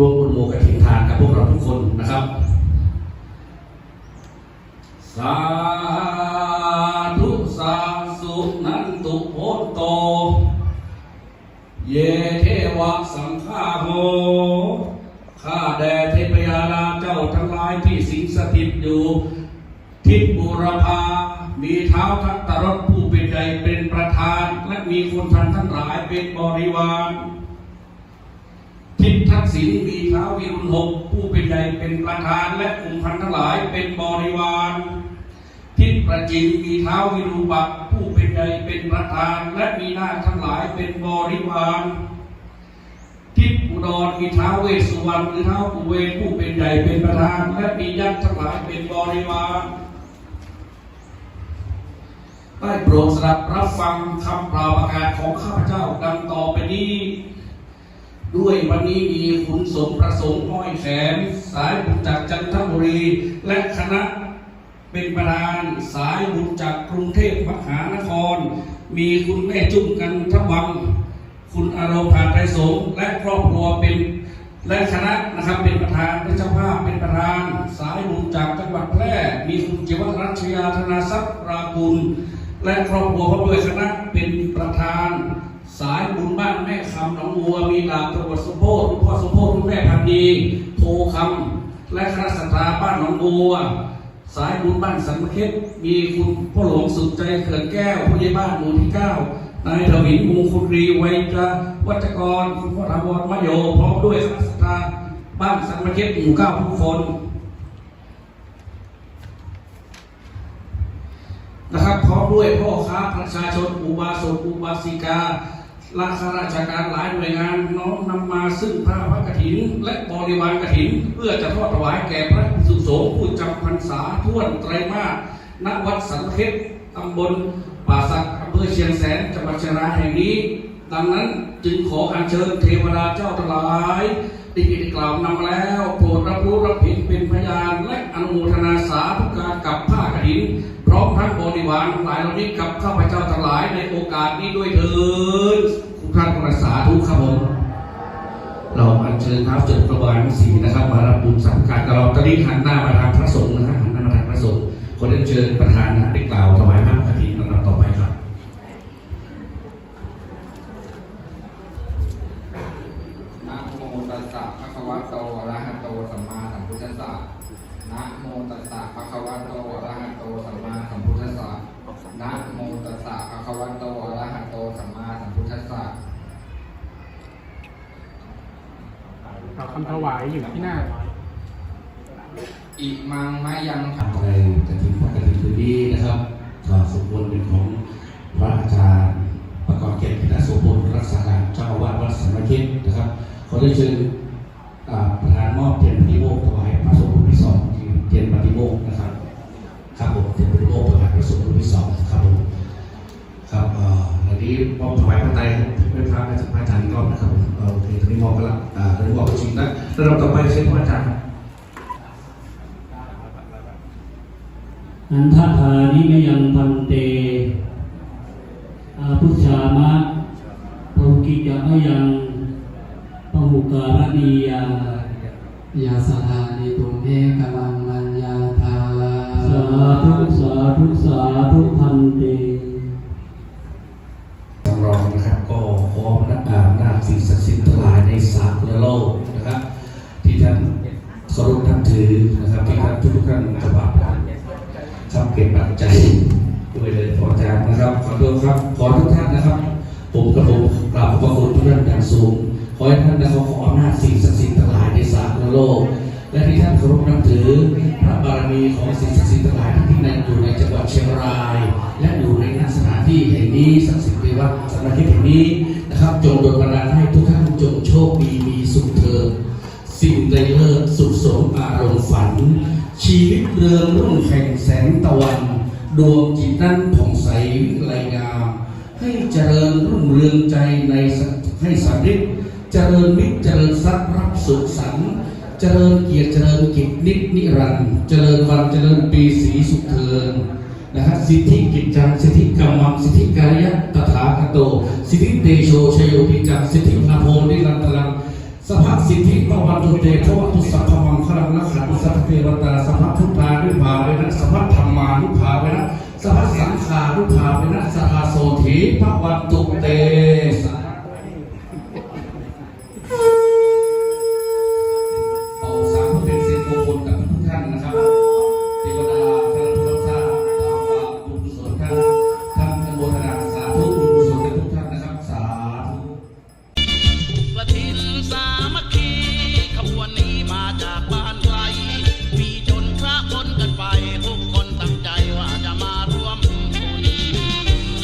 ร่วมบุญโมกฐินทานกับพวกเราทุกคนนะครับ สาธุสาสุนันตุโพโต เยเทวะสังฆาโหข้าแด่เทพยาลาเจ้าทั้งหลายที่สิงสถิตอยู่ ทิศบุรพามีเท้าทัตตรถผู้เป็นใหญ่เป็นประธาน และมีคนทันทั้งหลายเป็นบริวาร ทักษิณมีเท้าวิรุณหกผู้เป็นใหญ่เป็นประธานและกลุ่มพันทั้งหลายเป็นบริวารทิศประจิมมีเท้าวิรูปักผู้เป็นใหญ่เป็นประธานและมีหน้าทั้งหลายเป็นบริวารทิศอุดรมีเท้าเวสสุวรรณหรือเท้ากุเวนผู้เป็นใหญ่เป็นประธาน และมียักษ์ทั้งหลายเป็นบริวารได้โปรดสดับรับฟังคำปล่าประกาศของข้าพเจ้าดังต่อไปนี้ ด้วยวันนี้มีคุณสมประสงค์ห้อยแขนสายบุญจากจันทบุรี และคณะเป็นประธานสายบุญจากกรุงเทพมหานคร มีคุณแม่จุ้มกันทวังคุณอารมณ์ผาไทยสงและครอบครัวเป็นและคณะนะครับเป็นประธานและเจ้าภาพเป็นประธาน สายบุญจากจังหวัดแพร่มีคุณเจวัตรัชยาธนาทรัพย์รากุลและครอบครัวพร้อมด้วยคณะเป็นประธาน สายบุญบ้านแม่คำหนองบัวมีดาบตำรวจสมโพธิคุณพ่อสมโพธิคุณแม่พันดีโพคำและคณะสัตราบ้านหนองบัว สายบุญบ้านสันมเข็ดมีคุณพ่อหลวงสุดใจเขื่อนแก้วผู้ใหญ่บ้านหมู่ที่เก้านายทวินมงคลรีไวยจาวัจกรคุณพ่อถาวรมโยพร้อมด้วยคณะสัตราบ้านสันมเข็ดหมู่เก้าทุกคนนะครับพร้อมด้วยพ่อค้าประชาชนอุบาสกอุบาสิกา ราชราชการหลายหน่วยงานน้อมนำมาซึ่งพระพระกฐิน และบริวารกฐิน เพื่อจะทอดถวายแก่พระสุโสงผู้จำพรรษาท่วนไตรมาสณวัดสังเพชรตำบลป่าสักอำเภอเชียงแสนจังหวัดเชียงรายแห่งนี้ ดังนั้นจึงขออัญเชิญเทวดาเจ้าทั้งหลายที่ได้กล่าวนำแล้วโปรดรับรู้รับเห็นเป็นพยานและอนุโมทนาสาธุการกับผ้ากฐินพร้อมทั้งบริวารหลายเหล่านี้กับข้าพเจ้าทั้งหลายในโอกาสนี้ด้วยเถิดทุกท่านขอรักษาทุกครับผมเราอัญเชิญเท้าจุดประวานสีนะครับ มารับบุญสังการกับเราตอนนี้หันหน้ามาทางพระสงฆ์นะครับหันหน้ามาทางพระสงฆ์ขอเรียนเชิญประธานนะได้กล่าวถวายพระกฐินลำดับต่อไปครับ นะโมตั สสะภะคะวะโตอะระหะโตสัมมาสัมพุทธัสสะนะโมตัสสะภะคะวะโตอะระหะโตสัมมาสัมพุทธัสสะนะโมตัสสะภะคะวะโตอะระหะโตสัมมาสัมพุทธัสสะเอาคำถวายอยู่ที่หน้าอิมังมะยังทำอะไรกฐินพระกฐินคืน ได้เชิญอ่าประธานมอบเทียนปฏิโมกข์ถวายพระสงฆ์รูปที่สองเทียนปฏิโมกข์นะครับครับผมเทียนปฏิโมกข์ถวายพระสงฆ์รูปที่สองครับผมครับเอ่อวันนี้มอบถวายพระไตรเป็นพระอาจารย์พระอาจารย์กรอบนะครับเอ่อโอเคตอนนี้มอบไปละอ่าตอนนี้มอบจริงแล้วแล้วเราต่อไปเชิญพระอาจารย์อันทธานิมยังพันเตอาพุชามะภุกิจมะยัง ปหุการณียายาสถานิตุเมกลังมัญญาธาสาธุสาธุสาธุพันเตจำลองนะครับก็ขอพระอาหน้าสิ่งศักดิ์สิทธิ์ทั้งหลายในสากลโลกนะครับ ที่ท่านเคารพนับถือนะครับที่ท่านทุกท่านถวายครับเก็บปัจจัยด้วยเลยขออาจารย์นะครับขอโทษครับขอทุกท่านนะครับ ผมกับผมกราบขอบพระคุณทุกท่านอย่างสูง ขอให้ท่านนะครับขออำนาจสิ่งศักดิ์สิทธิ์ทั้งหลายในสากลโลก และที่ท่านเคารพนับถือพระบารมีของสิ่งศักดิ์สิทธิ์ทั้งหลายที่ในอยู่ในจังหวัดเชียงราย และอยู่ในสถานที่แห่งนี้ศักดิ์สิทธิ์ในวัดสำนักที่แห่งนี้นะครับจงโดนบันดาลให้ทุกท่านจงโชคดีมีสุขเถิดสิ่งใดเลิศสุขสมอารมณ์ฝัน ชีวิตเรืองรุ่งแห่งแสงตะวัน ดวงจิตนั้นผ่องใสวิไลงาม ให้เจริญรุ่งเรืองใจในให้สำเร็จ เจริญมิตรเจริญทรัพย์รับสุขสันต์เจริญเกียรติเจริญกิจนิจนิรันดร์เจริญวันเจริญปีสีสุขเทินนะครับสิทธิกิจจังสิทธิกรรมังสิทธิกายะตถาคโต สิทธิเตโชชโยปิจังสิทธินาโพนิรันตรังสภาสิทธิปวันตุเตภวัตุสัพพมังคลังนักขันสัพเพวตาสัพพพุทธานุภาเวนะสัพพธรรมานุภาเวนะสัพพสังฆานุภาเวนะสัทธาโสถีภวันตุเต